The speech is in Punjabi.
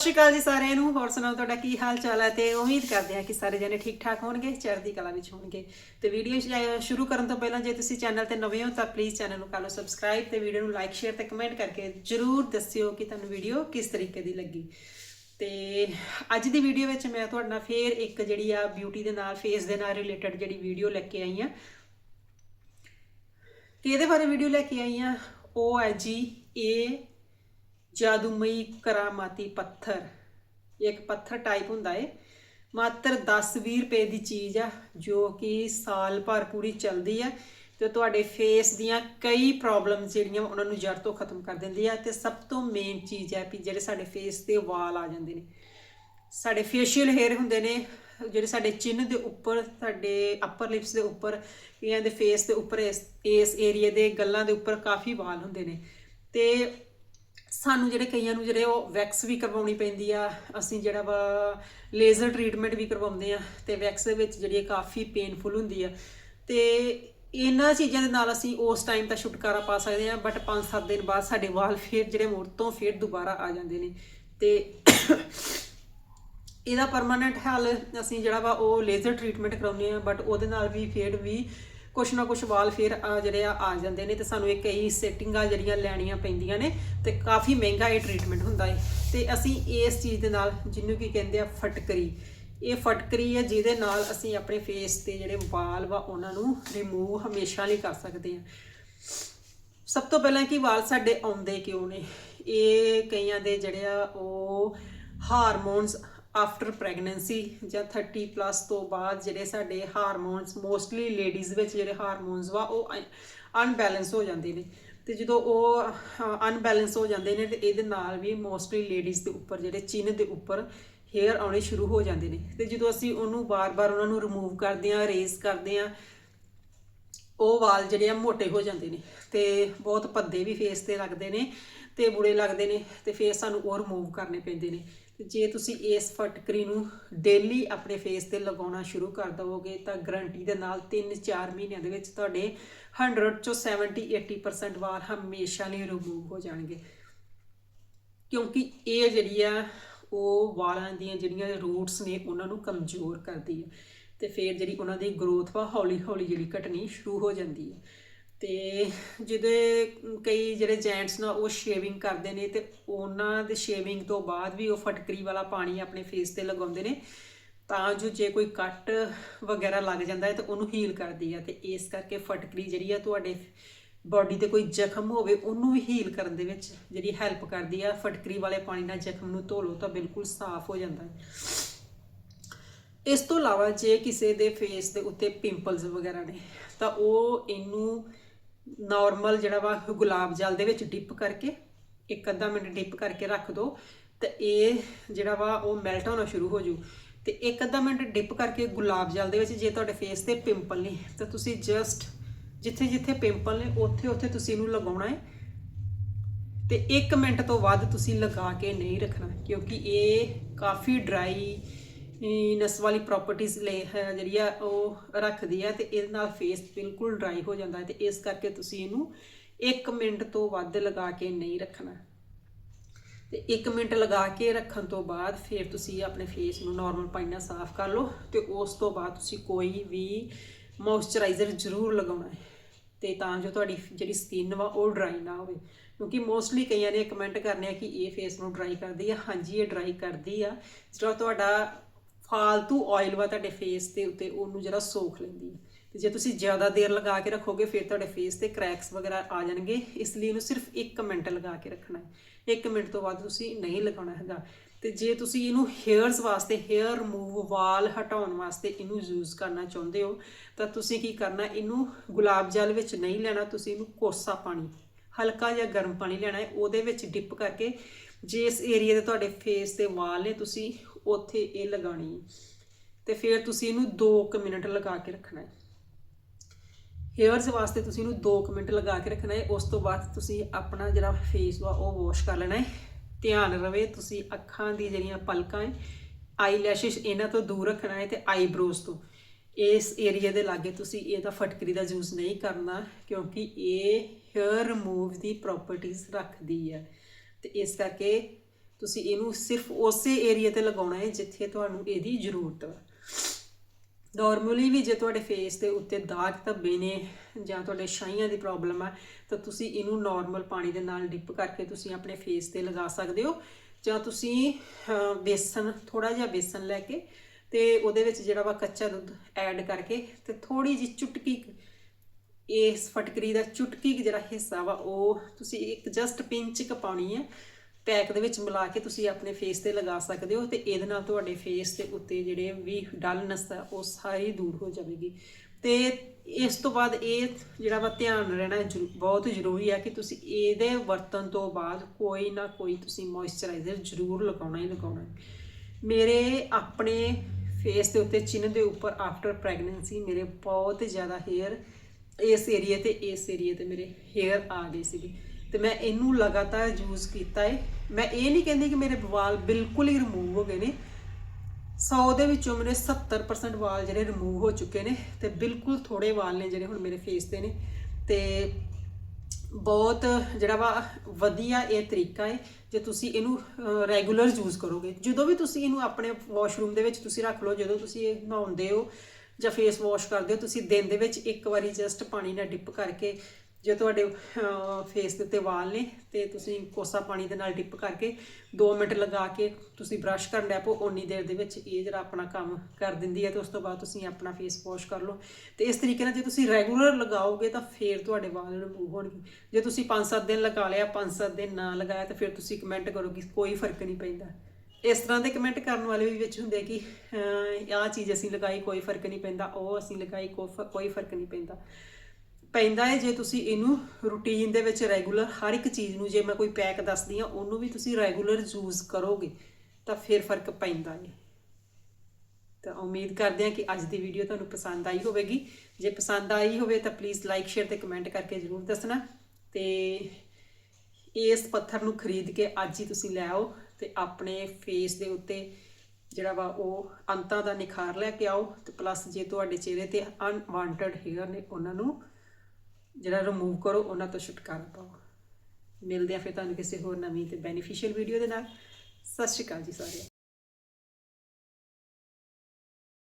ਸਤਿ ਸ਼੍ਰੀ ਅਕਾਲ ਜੀ ਸਾਰਿਆਂ ਨੂੰ। ਹੋਰ ਸੁਣਾਓ, ਤੁਹਾਡਾ ਕੀ ਹਾਲ ਚਾਲ ਹੈ? ਤੇ ਉਮੀਦ ਕਰਦੇ ਹਾਂ ਕਿ ਸਾਰੇ ਜਣੇ ਠੀਕ ਠਾਕ ਹੋਣਗੇ, ਚੜ੍ਹਦੀ ਕਲਾ ਵਿੱਚ ਹੋਣਗੇ। ਤੇ ਵੀਡੀਓ ਸ਼- ਸ਼ੁਰੂ ਕਰਨ ਤੋਂ ਪਹਿਲਾਂ ਜੇ ਤੁਸੀਂ ਚੈਨਲ ਤੇ ਨਵੇਂ ਹੋ, ਤਾਂ ਪਲੀਜ਼ ਚੈਨਲ ਨੂੰ ਕਰ ਲਓ ਸਬਸਕ੍ਰਾਈਬ ਤੇ ਵੀਡੀਓ ਨੂੰ ਲਾਈਕ ਸ਼ੇਅਰ ਤੇ ਕਮੈਂਟ ਕਰਕੇ ਜਰੂਰ ਦੱਸਿਓ ਕਿ ਤੁਹਾਨੂੰ ਵੀਡੀਓ ਕਿਸ ਤਰੀਕੇ ਦੀ ਲੱਗੀ। ਤੇ ਅੱਜ ਦੀ ਵੀਡੀਓ ਵਿੱਚ ਮੈਂ ਤੁਹਾਡੇ ਨਾਲ ਫੇਰ ਇੱਕ ਜਿਹੜੀ ਆ ਬਿਊਟੀ ਦੇ ਨਾਲ ਫੇਸ ਦੇ ਨਾਲ ਰਿਲੇਟਡ ਜਿਹੜੀ ਵੀਡੀਓ ਲੈ ਕੇ ਆਈ ਆ ਇਹਦੇ ਬਾਰੇ ਵੀਡੀਓ ਲੈ ਕੇ ਆਈ ਆ ਉਹ ਹੈ ਜੀ ਏ ਜਾਦੂਮਈ ਕਰਾਮਾਤੀ ਪੱਥਰ। ਇੱਕ ਪੱਥਰ ਟਾਈਪ ਹੁੰਦਾ ਏ। ਮਾਤਰ 10-20 ਰੁਪਏ ਦੀ ਚੀਜ਼ ਆ, ਜੋ ਕਿ ਸਾਲ ਭਰ ਪੂਰੀ ਚੱਲਦੀ ਆ ਤੇ ਤੁਹਾਡੇ ਫੇਸ ਦੀਆਂ ਕਈ ਪ੍ਰੋਬਲਮਸ ਜਿਹੜੀਆਂ ਉਹਨਾਂ ਨੂੰ ਜੜ ਤੋਂ ਖਤਮ ਕਰ ਦਿੰਦੀ ਆ ਤੇ ਸਭ ਤੋਂ ਮੇਨ ਚੀਜ਼ ਹੈ ਵੀ ਜਿਹੜੇ ਸਾਡੇ ਫੇਸ ਤੇ ਵਾਲ ਆ ਜਾਂਦੇ ਨੇ। ਸਾਡੇ ਫੇਸ਼ੀਅਲ ਹੇਅਰ ਹੁੰਦੇ ਨੇ, ਜਿਹੜੇ ਸਾਡੇ ਚਿੰਨ ਦੇ ਉੱਪਰ, ਸਾਡੇ ਅਪਰ ਲਿਪਸ ਦੇ ਉੱਪਰ, ਕਈਆਂ ਦੇ ਫੇਸ ਦੇ ਉੱਪਰ ਇਸ ਇਸ ਏਰੀਆ ਦੇ ਗੱਲਾਂ ਦੇ ਉੱਪਰ ਕਾਫੀ ਵਾਲ ਹੁੰਦੇ ਨੇ। ਤੇ ਸਾਨੂੰ ਜਿਹੜੇ ਕਈਆਂ ਨੂੰ ਜਿਹੜੇ ਉਹ ਵੈਕਸ ਵੀ ਕਰਵਾਉਣੀ ਪੈਂਦੀ ਆ, ਅਸੀਂ ਜਿਹੜਾ ਵਾ ਲੇਜ਼ਰ ਟ੍ਰੀਟਮੈਂਟ ਵੀ ਕਰਵਾਉਂਦੇ ਆ ਤੇ ਵੈਕਸ ਦੇ ਵਿੱਚ ਜਿਹੜੀ ਇਹ ਕਾਫੀ ਪੇਨਫੁਲ ਹੁੰਦੀ ਆ। ਤੇ ਇਹਨਾਂ ਚੀਜ਼ਾਂ ਦੇ ਨਾਲ ਅਸੀਂ ਉਸ ਟਾਈਮ ਤਾਂ ਛੁਟਕਾਰਾ ਪਾ ਸਕਦੇ ਆ ਬਟ 5-7 ਦਿਨ ਬਾਅਦ ਸਾਡੇ ਵਾਲ ਫੇਰ ਜਿਹੜੇ ਮੁੜ ਤੋਂ ਫੇਰ ਦੁਬਾਰਾ ਆ ਜਾਂਦੇ ਨੇ। ਤੇ ਇਹਦਾ ਪਰਮਾਨੈਂਟ ਹੱਲ ਅਸੀਂ ਜਿਹੜਾ ਵਾ ਉਹ ਲੇਜ਼ਰ ਟ੍ਰੀਟਮੈਂਟ ਕਰਾਉਂਦੇ ਆ ਬਟ ਉਹਦੇ ਨਾਲ ਵੀ ਫੇਰ ਵੀ ਕੁਛ ਨਾ ਕੁਛ ਵਾਲ ਫੇਰ ਜਿਹੜੇ ਆ ਆ ਜਾਂਦੇ ਨੇ ਤੇ ਸਾਨੂੰ ਇਹ ਕਈ ਸੈਟਿੰਗਾਂ ਜਿਹੜੀਆਂ ਲੈਣੀਆਂ ਪੈਂਦੀਆਂ ਨੇ ਤੇ ਕਾਫੀ ਮਹਿੰਗਾ ਇਹ ਟ੍ਰੀਟਮੈਂਟ ਹੁੰਦਾ ਹੈ ਤੇ ਅਸੀਂ ਇਸ ਚੀਜ਼ ਦੇ ਨਾਲ ਜਿਹਨੂੰ ਕੀ ਕਹਿੰਦੇ ਆ, ਫਟਕਰੀ। ਇਹ ਫਟਕਰੀ ਹੈ ਜਿਹਦੇ ਨਾਲ ਅਸੀਂ ਆਪਣੇ ਫੇਸ ਤੇ ਜਿਹੜੇ ਵਾਲ ਵਾ, ਉਹਨਾਂ ਨੂੰ ਰਿਮੂਵ ਹਮੇਸ਼ਾ ਲਈ ਕਰ ਸਕਦੇ ਹਾਂ। ਸਭ ਤੋਂ ਪਹਿਲਾਂ ਕਿ ਵਾਲ ਸਾਡੇ ਆਉਂਦੇ ਕਿਉਂ ਨੇ? ਇਹ ਕਈਆਂ ਦੇ ਜਿਹੜੇ ਆ, ਉਹ ਹਾਰਮੋਨਸ ਆਫਟਰ ਪ੍ਰੈਗਨੈਂਸੀ ਜਾਂ 30 ਪਲੱਸ ਤੋਂ ਬਾਅਦ ਜਿਹੜੇ ਸਾਡੇ ਹਾਰਮੋਨਸ ਮੋਸਟਲੀ ਲੇਡੀਜ਼ ਵਿੱਚ ਜਿਹੜੇ ਹਾਰਮੋਨਸ ਵਾ, ਉਹ ਅਨਬੈਲੈਂਸ ਹੋ ਜਾਂਦੇ ਨੇ। ਤੇ ਜਦੋਂ ਉਹ ਅਨਬੈਲੈਂਸ ਹੋ ਜਾਂਦੇ ਨੇ, ਤੇ ਇਹਦੇ ਨਾਲ ਵੀ ਮੋਸਟਲੀ ਲੇਡੀਜ਼ ਦੇ ਉੱਪਰ ਜਿਹੜੇ ਚਿੰਨ ਦੇ ਉੱਪਰ ਹੇਅਰ ਆਉਣੇ ਸ਼ੁਰੂ ਹੋ ਜਾਂਦੇ ਨੇ। ਤੇ ਜਦੋਂ ਅਸੀਂ ਉਹਨੂੰ ਬਾਰ-ਬਾਰ ਉਹਨਾਂ ਨੂੰ ਰਿਮੂਵ ਕਰਦੇ ਆਂ ਰੇਜ਼ ਕਰਦੇ ਆਂ ਉਹ ਵਾਲ ਜਿਹੜੇ ਆ ਮੋਟੇ ਹੋ ਜਾਂਦੇ ਨੇ। ਤੇ ਬਹੁਤ ਭੱਦੇ ਵੀ ਫੇਸ ਤੇ ਲੱਗਦੇ ਨੇ ਤੇ ਬੁਰੇ ਲੱਗਦੇ ਨੇ ਤੇ ਫੇਸ ਸਾਨੂੰ ਉਹ ਰਿਮੂਵ ਕਰਨੇ ਪੈਂਦੇ ਨੇ। ਤੇ ਜੇ ਤੁਸੀਂ ਇਸ ਫਟਕਰੀ ਨੂੰ ਡੇਲੀ ਆਪਣੇ ਫੇਸ ਤੇ ਲਗਾਉਣਾ ਸ਼ੁਰੂ ਕਰ ਦਵੋਗੇ, ਤਾਂ ਗਰੰਟੀ ਦੇ ਨਾਲ 3-4 ਮਹੀਨਿਆਂ ਦੇ ਵਿੱਚ ਤੁਹਾਡੇ 100 ਚੋਂ 70-80% ਵਾਲ ਹਮੇਸ਼ਾ ਲਈ ਰਿਮੂਵ ਹੋ ਜਾਣਗੇ। ਕਿਉਂਕਿ ਇਹ ਜਿਹੜੀ ਆ, ਉਹ ਵਾਲਾਂ ਦੀਆਂ ਜਿਹੜੀਆਂ ਰੂਟਸ ਨੇ, ਉਹਨਾਂ ਨੂੰ ਕਮਜ਼ੋਰ ਕਰਦੀ ਹੈ ਤੇ ਫਿਰ ਜਿਹੜੀ ਉਹਨਾਂ ਦੀ ਗਰੋਥ ਵਾ ਹੌਲੀ ਹੌਲੀ ਜਿਹੜੀ ਘਟਣੀ ਸ਼ੁਰੂ ਹੋ ਜਾਂਦੀ ਹੈ ਤੇ ਜਿਹਦੇ ਕਈ ਜਿਹੜੇ ਜੈਂਟਸ ਨਾ ਉਹ ਸ਼ੇਵਿੰਗ ਕਰਦੇ ਨੇ ਤੇ ਉਹਨਾਂ ਦੇ ਸ਼ੇਵਿੰਗ ਤੋਂ ਬਾਅਦ ਵੀ ਉਹ ਫਟਕਰੀ ਵਾਲਾ ਪਾਣੀ ਆਪਣੇ ਫੇਸ ਤੇ ਲਗਾਉਂਦੇ ਨੇ, ਤਾਂ ਜੋ ਜੇ ਕੋਈ ਕੱਟ ਵਗੈਰਾ ਲੱਗ ਜਾਂਦਾ ਹੈ ਤਾਂ ਉਹਨੂੰ ਹੀਲ ਕਰਦੀ ਆ ਤੇ ਇਸ ਕਰਕੇ ਫਟਕਰੀ ਜਿਹੜੀ ਆ ਤੁਹਾਡੇ ਬਾਡੀ ਤੇ ਕੋਈ ਜ਼ਖਮ ਹੋਵੇ ਉਹਨੂੰ ਵੀ ਹੀਲ ਕਰਨ ਦੇ ਵਿੱਚ ਜਿਹੜੀ ਹੈਲਪ ਕਰਦੀ ਆ, ਫਟਕਰੀ ਵਾਲੇ ਪਾਣੀ ਨਾਲ ਜ਼ਖਮ ਨੂੰ ਧੋ ਲਓ ਤਾਂ ਬਿਲਕੁਲ ਸਾਫ਼ ਹੋ ਜਾਂਦਾ ਹੈ। ਇਸ ਤੋਂ ਇਲਾਵਾ ਜੇ ਕਿਸੇ ਦੇ ਫੇਸ ਦੇ ਉੱਤੇ ਪਿੰਪਲਸ ਵਗੈਰਾ ਨੇ ਤਾਂ ਉਹ ਇਹਨੂੰ ਨਾਰਮਲ ਜਿਹੜਾ ਵਾ, ਗੁਲਾਬ ਜਲ ਦੇ ਵਿੱਚ ਡਿਪ ਕਰਕੇ, ਇੱਕ ਅੱਧਾ ਮਿੰਟ ਡਿਪ ਕਰਕੇ ਰੱਖ ਦਿਓ ਤੇ ਇਹ ਜਿਹੜਾ ਵਾ, ਉਹ ਮੈਲਟ ਹੋਣਾ ਸ਼ੁਰੂ ਹੋ ਜੂ। ਤੇ ਇੱਕ ਅੱਧਾ ਮਿੰਟ ਡਿਪ ਕਰਕੇ ਗੁਲਾਬ ਜਲ ਦੇ ਵਿੱਚ, ਜੇ ਤੁਹਾਡੇ ਫੇਸ ਤੇ ਪਿੰਪਲ ਨੇ, ਤਾਂ ਤੁਸੀਂ ਜਸਟ ਜਿੱਥੇ ਜਿੱਥੇ ਪਿੰਪਲ ਨੇ, ਉੱਥੇ ਉੱਥੇ ਤੁਸੀਂ ਇਹਨੂੰ ਲਗਾਉਣਾ ਹੈ। ਤੇ 1 ਮਿੰਟ ਤੋਂ ਵੱਧ ਤੁਸੀਂ ਲਗਾ ਕੇ ਨਹੀਂ ਰੱਖਣਾ, ਕਿਉਂਕਿ ਇਹ ਕਾਫੀ ਡਰਾਈ ਨਸ ਵਾਲੀ ਪ੍ਰਾਪਰਟੀਆਂ ਲੈ ਹੈ ਜਿਹੜੀ ਆ ਉਹ ਰੱਖਦੀ ਆ ਤੇ ਇਹਦੇ ਨਾਲ ਫੇਸ ਬਿਲਕੁਲ ਡਰਾਈ ਹੋ ਜਾਂਦਾ ਹੈ ਤੇ ਇਸ ਕਰਕੇ ਤੁਸੀਂ ਇਹਨੂੰ 1 ਮਿੰਟ ਤੋਂ ਵੱਧ ਲਗਾ ਕੇ ਨਹੀਂ ਰੱਖਣਾ। ਤੇ 1 ਮਿੰਟ ਲਗਾ ਕੇ ਰੱਖਣ ਤੋਂ ਬਾਅਦ ਫਿਰ ਤੁਸੀਂ ਆਪਣੇ ਫੇਸ ਨੂੰ ਨਾਰਮਲ ਪਾਣੀ ਨਾਲ ਸਾਫ਼ ਕਰ ਲਓ ਤੇ ਉਸ ਤੋਂ ਬਾਅਦ ਤੁਸੀਂ ਕੋਈ ਵੀ ਮੋਇਸਚਰਾਈਜ਼ਰ ਜ਼ਰੂਰ ਲਗਾਉਣਾ ਹੈ ਤੇ ਤਾਂ ਜੋ ਤੁਹਾਡੀ ਜਿਹੜੀ ਸਕਿਨ ਵਾ ਉਹ ਡਰਾਈ ਨਾ ਹੋਵੇ। ਕਿਉਂਕਿ ਮੋਸਟਲੀ ਕਈਆਂ ਨੇ ਕਮੈਂਟ ਕਰਨੇ ਆ ਕਿ ਇਹ ਫੇਸ ਨੂੰ ਡਰਾਈ ਕਰਦੀ ਆ। ਹਾਂਜੀ, ਇਹ ਡਰਾਈ ਕਰਦੀ ਆ। ਜਿਹੜਾ ਤੁਹਾਡਾ ਫਾਲਤੂ ਆਇਲ ਵਾ ਤੁਹਾਡੇ ਫੇਸ ਤੇ ਉੱਤੇ, ਉਹਨੂੰ ਜਿਹੜਾ ਸੋਖ ਲੈਂਦੀ ਹੈ ਤੇ ਜੇ ਤੁਸੀਂ ਜ਼ਿਆਦਾ ਦੇਰ ਲਗਾ ਕੇ ਰੱਖੋਗੇ, ਫਿਰ ਤੁਹਾਡੇ ਫੇਸ ਤੇ ਕ੍ਰੈਕਸ ਵਗੈਰਾ ਆ ਜਾਣਗੇ। ਇਸ ਲਈ ਇਹਨੂੰ ਸਿਰਫ 1 ਮਿੰਟ ਲਗਾ ਕੇ ਰੱਖਣਾ ਹੈ। 1 ਮਿੰਟ ਤੋਂ ਬਾਅਦ ਤੁਸੀਂ ਨਹੀਂ ਲਗਾਉਣਾ ਹੈਗਾ। ਤੇ ਜੇ ਤੁਸੀਂ ਇਹਨੂੰ ਹੇਅਰਸ ਵਾਸਤੇ ਹੇਅਰ ਰਿਮੂਵ ਵਾਲ ਹਟਾਉਣ ਵਾਸਤੇ ਇਹਨੂੰ ਯੂਜ਼ ਕਰਨਾ ਚਾਹੁੰਦੇ ਹੋ, ਤਾਂ ਤੁਸੀਂ ਕੀ ਕਰਨਾ, ਇਹਨੂੰ ਗੁਲਾਬ ਜਲ ਵਿੱਚ ਨਹੀਂ ਲੈਣਾ, ਤੁਸੀਂ ਇਹਨੂੰ ਕੋਸਾ ਪਾਣੀ, ਹਲਕਾ ਜਿਹਾ ਗਰਮ ਪਾਣੀ ਲੈਣਾ ਹੈ। ਉਹਦੇ ਵਿੱਚ ਡਿਪ ਕਰਕੇ, ਜੇ ਇਸ ਏਰੀਆ ਦੇ ਤੁਹਾਡੇ ਫੇਸ ਤੇ ਵਾਲ ਨੇ, ਤੁਸੀਂ ਉੱਥੇ ਇਹ ਲਗਾਣੀ ਹੈ। ਤੇ ਫਿਰ ਤੁਸੀਂ ਇਹਨੂੰ 2 ਮਿੰਟ ਲਗਾ ਕੇ ਰੱਖਣਾ ਹੈ। ਹੇਅਰਸ ਵਾਸਤੇ ਤੁਸੀਂ ਇਹਨੂੰ 2 ਮਿੰਟ ਲਗਾ ਕੇ ਰੱਖਣਾ ਹੈ। ਉਸ ਤੋਂ ਬਾਅਦ ਤੁਸੀਂ ਆਪਣਾ ਜਿਹੜਾ ਫੇਸ ਵਾ ਉਹ ਵਾਸ਼ ਕਰ ਲੈਣਾ ਹੈ। ਧਿਆਨ ਰਵੇ ਤੁਸੀਂ ਅੱਖਾਂ ਦੀ ਜਿਹੜੀਆਂ ਪਲਕਾਂ ਹੈ ਆਈਲੈਸ਼ਸ ਇਹਨਾਂ ਤੋਂ ਦੂਰ ਰੱਖਣਾ ਹੈ ਤੇ ਆਈਬ੍ਰੋਜ਼ ਤੋਂ। ਇਸ ਏਰੀਆ ਦੇ ਲਾਗੇ ਤੁਸੀਂ ਇਹਦਾ ਫਟਕਰੀ ਦਾ ਯੂਜ਼ ਨਹੀਂ ਕਰਨਾ ਕਿਉਂਕਿ ਇਹ ਹੇਅਰ ਰਿਮੂਵ ਦੀ ਪ੍ਰੋਪਰਟੀਆਂ ਰੱਖਦੀ ਹੈ। ਤੇ ਇਸ ਕਰਕੇ ਤੁਸੀਂ ਇਹਨੂੰ ਸਿਰਫ ਉਸੇ ਏਰੀਆ ਤੇ ਲਗਾਉਣਾ ਹੈ ਜਿੱਥੇ ਤੁਹਾਨੂੰ ਇਹਦੀ ਜ਼ਰੂਰਤ ਹੈ ਨਾਰਮਲੀ ਵੀ ਜੇ ਤੁਹਾਡੇ ਫੇਸ ਦੇ ਉੱਤੇ ਦਾਗ ਧੱਬੇ ਨੇ ਜਾਂ ਤੁਹਾਡੇ ਛਾਈਆਂ ਦੀ ਪ੍ਰੋਬਲਮ ਹੈ ਤਾਂ ਤੁਸੀਂ ਇਹਨੂੰ ਨਾਰਮਲ ਪਾਣੀ ਦੇ ਨਾਲ ਡਿਪ ਕਰਕੇ ਤੁਸੀਂ ਆਪਣੇ ਫੇਸ ਤੇ ਲਗਾ ਸਕਦੇ ਹੋ। ਜਾਂ ਤੁਸੀਂ ਅਹ, ਬੇਸਨ ਥੋੜਾ ਜਿਹਾ ਬੇਸਨ ਲੈ ਕੇ ਤੇ ਉਹਦੇ ਵਿੱਚ ਜਿਹੜਾ ਵਾ ਕੱਚਾ ਦੁੱਧ ਐਡ ਕਰਕੇ ਤੇ ਥੋੜੀ ਜਿਹੀ ਚੁਟਕੀ ਇਸ ਫਟਕਰੀ ਦਾ ਚੁਟਕੀ ਜਿਹੜਾ ਹਿੱਸਾ ਵਾ ਉਹ ਤੁਸੀਂ ਇੱਕ ਜਸਟ ਪਿੰਚ ਕ ਪਾਉਣੀ ਹੈ ਪੈਕ ਦੇ ਵਿੱਚ ਮਿਲਾ ਕੇ ਤੁਸੀਂ ਆਪਣੇ ਫੇਸ ਤੇ ਲਗਾ ਸਕਦੇ ਹੋ ਤੇ ਇਹਦੇ ਨਾਲ ਤੁਹਾਡੇ ਫੇਸ ਦੇ ਉੱਤੇ ਜਿਹੜੇ ਵੀ ਡਲਨੈਸ ਆ, ਉਹ ਸਾਰੀ ਦੂਰ ਹੋ ਜਾਵੇਗੀ। ਤੇ ਇਸ ਤੋਂ ਬਾਅਦ ਇਹ ਜਿਹੜਾ ਵਾ ਧਿਆਨ ਰਹਿਣਾ ਜ਼ਰੂ- ਬਹੁਤ ਜ਼ਰੂਰੀ ਹੈ ਕਿ ਤੁਸੀਂ ਇਹਦੇ ਵਰਤਣ ਤੋਂ ਬਾਅਦ ਕੋਈ ਨਾ ਕੋਈ ਤੁਸੀਂ ਮੋਇਸਚਰਾਈਜ਼ਰ ਜ਼ਰੂਰ ਲਗਾਉਣਾ ਹੀ ਲਗਾਉਣਾ। ਮੇਰੇ ਆਪਣੇ ਫੇਸ ਦੇ ਉੱਤੇ ਚਿੰਨ ਦੇ ਉੱਪਰ ਆਫਟਰ ਪ੍ਰੈਗਨੈਂਸੀ ਮੇਰੇ ਬਹੁਤ ਜ਼ਿਆਦਾ ਹੇਅਰ ਇਸ ਏਰੀਆ ਤੇ, ਇਸ ਏਰੀਆ ਤੇ ਮੇਰੇ ਹੇਅਰ ਆ ਗਏ ਸੀਗੇ। ਤੇ ਮੈਂ ਇਹਨੂੰ ਲਗਾਤਾਰ ਯੂਜ਼ ਕੀਤਾ ਹੈ ਮੈਂ ਇਹ ਨਹੀਂ ਕਹਿੰਦੀ ਕਿ ਮੇਰੇ ਵਾਲ ਬਿਲਕੁਲ ਹੀ ਰਿਮੂਵ ਹੋ ਗਏ ਨੇ। 100 ਦੇ ਵਿੱਚੋਂ ਮੇਰੇ 70% ਵਾਲ ਜਿਹੜੇ ਰਿਮੂਵ ਹੋ ਚੁੱਕੇ ਨੇ ਤੇ ਬਿਲਕੁਲ ਥੋੜੇ ਵਾਲ ਨੇ ਜਿਹੜੇ ਹੁਣ ਮੇਰੇ ਫੇਸ ਤੇ ਨੇ। ਤੇ ਬਹੁਤ ਜਿਹੜਾ ਵਾ ਵਧੀਆ ਇਹ ਤਰੀਕਾ ਹੈ ਜੇ ਤੁਸੀਂ ਇਹਨੂੰ ਰੈਗੂਲਰ ਯੂਜ਼ ਕਰੋਗੇ। ਜਦੋਂ ਵੀ ਤੁਸੀਂ ਇਹਨੂੰ ਆਪਣੇ ਵਾਸ਼ਰੂਮ ਦੇ ਵਿੱਚ ਤੁਸੀਂ ਰੱਖ ਲਓ, ਜਦੋਂ ਤੁਸੀਂ ਇਹ ਨਹਾਉਂਦੇ ਹੋ ਜਾਂ ਫੇਸ ਵਾਸ਼ ਕਰਦੇ ਹੋ, ਤੁਸੀਂ ਦਿਨ ਦੇ ਵਿੱਚ ਇੱਕ ਵਾਰੀ ਜਸਟ ਪਾਣੀ ਨਾਲ ਡਿਪ ਕਰਕੇ ਜੇ ਤੁਹਾਡੇ ਫੇਸ ਦੇ ਉੱਤੇ ਵਾਲ ਨੇ, ਤੇ ਤੁਸੀਂ ਕੋਸਾ ਪਾਣੀ ਦੇ ਨਾਲ ਡਿਪ ਕਰਕੇ 2 ਮਿੰਟ ਲਗਾ ਕੇ ਤੁਸੀਂ ਬ੍ਰਸ਼ ਕਰਨ ਲੱਗ ਪਓ, ਓਨੀ ਦੇਰ ਦੇ ਵਿੱਚ ਇਹ ਜਿਹੜਾ ਆਪਣਾ ਕੰਮ ਕਰ ਦਿੰਦੀ ਹੈ ਤੇ ਉਸ ਤੋਂ ਬਾਅਦ ਤੁਸੀਂ ਆਪਣਾ ਫੇਸ ਵਾਸ਼ ਕਰ ਲਓ। ਤੇ ਇਸ ਤਰੀਕੇ ਨਾਲ ਜੇ ਤੁਸੀਂ ਰੈਗੂਲਰ ਲਗਾਓਗੇ ਤਾਂ ਫੇਰ ਤੁਹਾਡੇ ਵਾਲ ਰਿਮੂਵ ਹੋਣਗੇ। ਜੇ ਤੁਸੀਂ 5-7 ਦਿਨ ਲਗਾ ਲਿਆ 5-7 ਦਿਨ ਨਾ ਲਗਾਇਆ ਤਾਂ ਫਿਰ ਤੁਸੀਂ ਕਮੈਂਟ ਕਰੋ ਕਿ ਕੋਈ ਫ਼ਰਕ ਨਹੀਂ ਪੈਂਦਾ। ਇਸ ਤਰ੍ਹਾਂ ਦੇ ਕਮੈਂਟ ਕਰਨ ਵਾਲੇ ਵੀ ਵਿੱਚ ਹੁੰਦੇ ਕਿ ਆਹ ਚੀਜ਼ ਅਸੀਂ ਲਗਾਈ, ਕੋਈ ਫ਼ਰਕ ਨਹੀਂ ਪੈਂਦਾ, ਉਹ ਅਸੀਂ ਲਗਾਈ, ਕੋ- ਕੋਈ ਫ਼ਰਕ ਨਹੀਂ ਪੈਂਦਾ। ਪੈਂਦਾ ਹੈ ਜੇ ਤੁਸੀਂ ਇਹਨੂੰ ਰੂਟੀਨ ਦੇ ਵਿੱਚ ਰੈਗੂਲਰ ਹਰ ਇੱਕ ਚੀਜ਼ ਨੂੰ ਜੇ ਮੈਂ ਕੋਈ ਪੈਕ ਦੱਸਦੀ ਆ ਉਹਨੂੰ ਵੀ ਤੁਸੀਂ ਰੈਗੂਲਰ ਯੂਜ਼ ਕਰੋਗੇ, ਤਾਂ ਫਿਰ ਫ਼ਰਕ ਪੈਂਦਾ ਹੈ ਤਾਂ ਉਮੀਦ ਕਰਦੇ ਹਾਂ ਕਿ ਅੱਜ ਦੀ ਵੀਡੀਓ ਤੁਹਾਨੂੰ ਪਸੰਦ ਆਈ ਹੋਵੇਗੀ। ਜੇ ਪਸੰਦ ਆਈ ਹੋਵੇ ਤਾਂ ਪਲੀਜ਼ ਲਾਈਕ ਸ਼ੇਅਰ ਤੇ ਕਮੈਂਟ ਕਰਕੇ ਜ਼ਰੂਰ ਦੱਸਣਾ। ਤੇ ਇਸ ਪੱਥਰ ਨੂੰ ਖਰੀਦ ਕੇ ਅੱਜ ਹੀ ਤੁਸੀਂ ਲੈ ਆਓ ਤੇ ਆਪਣੇ ਫੇਸ ਦੇ ਉੱਤੇ ਜਿਹੜਾ ਵਾ ਉਹ ਅੰਤਾਂ ਦਾ ਨਿਖਾਰ ਲੈ ਕੇ ਆਓ ਤੇ ਪਲੱਸ ਜੇ ਤੁਹਾਡੇ ਚਿਹਰੇ ਤੇ ਅਨਵਾਂਟਡ ਹੇਅਰ ਨੇ ਉਹਨਾਂ ਨੂੰ ਜਿਹੜਾ ਰਿਮੂਵ ਕਰੋ, ਉਹਨਾਂ ਤੋਂ ਛੁਟਕਾਰਾ ਪਾਓ। ਮਿਲਦੇ ਆ ਫਿਰ ਤੁਹਾਨੂੰ ਕਿਸੇ ਹੋਰ ਨਵੀਂ ਤੇ ਬੈਨੀਫੀਸ਼ੀਅਲ ਵੀਡੀਓ ਦੇ ਨਾਲ। ਸਤਿ ਸ਼੍ਰੀ ਅਕਾਲ ਜੀ ਸਾਰਿਆਂ